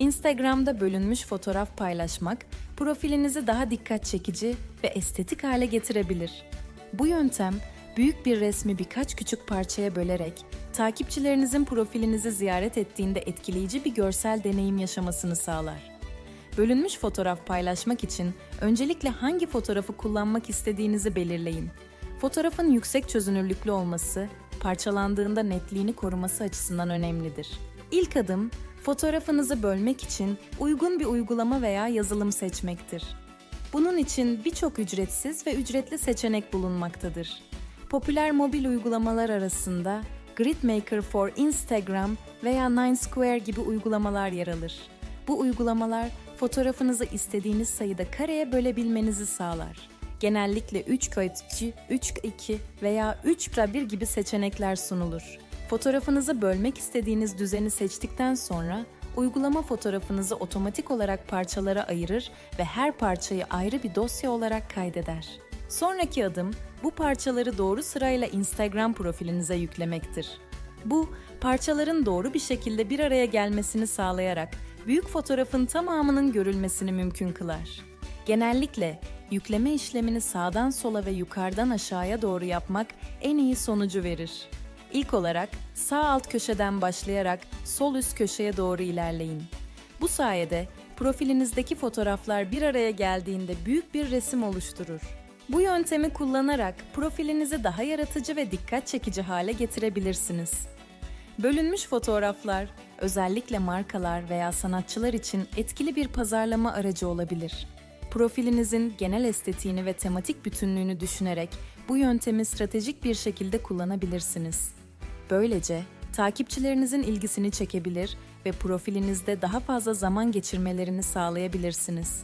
Instagram'da bölünmüş fotoğraf paylaşmak, profilinizi daha dikkat çekici ve estetik hale getirebilir. Bu yöntem, büyük bir resmi birkaç küçük parçaya bölerek, takipçilerinizin profilinizi ziyaret ettiğinde etkileyici bir görsel deneyim yaşamasını sağlar. Bölünmüş fotoğraf paylaşmak için öncelikle hangi fotoğrafı kullanmak istediğinizi belirleyin. Fotoğrafın yüksek çözünürlüklü olması, parçalandığında netliğini koruması açısından önemlidir. İlk adım, fotoğrafınızı bölmek için uygun bir uygulama veya yazılım seçmektir. Bunun için birçok ücretsiz ve ücretli seçenek bulunmaktadır. Popüler mobil uygulamalar arasında Gridmaker for Instagram veya Nine Square gibi uygulamalar yer alır. Bu uygulamalar fotoğrafınızı istediğiniz sayıda kareye bölebilmenizi sağlar. Genellikle 3 kayıtçı, 3 2 veya 3 1 gibi seçenekler sunulur. Fotoğrafınızı bölmek istediğiniz düzeni seçtikten sonra uygulama fotoğrafınızı otomatik olarak parçalara ayırır ve her parçayı ayrı bir dosya olarak kaydeder. Sonraki adım bu parçaları doğru sırayla Instagram profilinize yüklemektir. Bu, parçaların doğru bir şekilde bir araya gelmesini sağlayarak büyük fotoğrafın tamamının görülmesini mümkün kılar. Genellikle yükleme işlemini sağdan sola ve yukarıdan aşağıya doğru yapmak en iyi sonucu verir. İlk olarak sağ alt köşeden başlayarak sol üst köşeye doğru ilerleyin. Bu sayede profilinizdeki fotoğraflar bir araya geldiğinde büyük bir resim oluşturur. Bu yöntemi kullanarak profilinizi daha yaratıcı ve dikkat çekici hale getirebilirsiniz. Bölünmüş fotoğraflar özellikle markalar veya sanatçılar için etkili bir pazarlama aracı olabilir. Profilinizin genel estetiğini ve tematik bütünlüğünü düşünerek bu yöntemi stratejik bir şekilde kullanabilirsiniz. Böylece takipçilerinizin ilgisini çekebilir ve profilinizde daha fazla zaman geçirmelerini sağlayabilirsiniz.